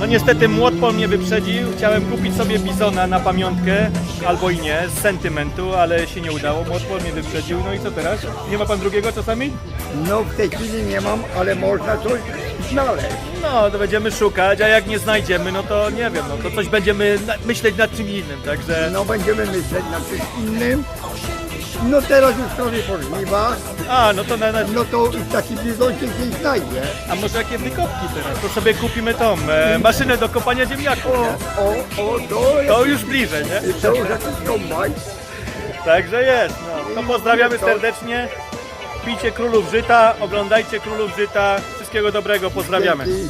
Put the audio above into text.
No niestety Młotpol mnie wyprzedził. Chciałem kupić sobie bizona na pamiątkę, albo i nie, z sentymentu, ale się nie udało. Młotpol mnie wyprzedził. No i co teraz? Nie ma pan drugiego czasami? No w tej chwili nie mam, ale można coś znaleźć. No, to będziemy szukać, a jak nie znajdziemy, no to nie wiem, no to coś będziemy na- myśleć nad czym innym, także... No będziemy myśleć nad czymś innym. No teraz już prawie po żniwach, A, no to na, na, no to taki się gdzieś znajdzie. A może jakie wykopki teraz? To sobie kupimy tą e, maszynę do kopania ziemniaków. O, nie? o, o, to To już bliżej, nie? to już jakiś kombajn. Także jest. No. To pozdrawiamy serdecznie. Pijcie królów żyta, oglądajcie królów żyta. Wszystkiego dobrego, pozdrawiamy. Dzięki.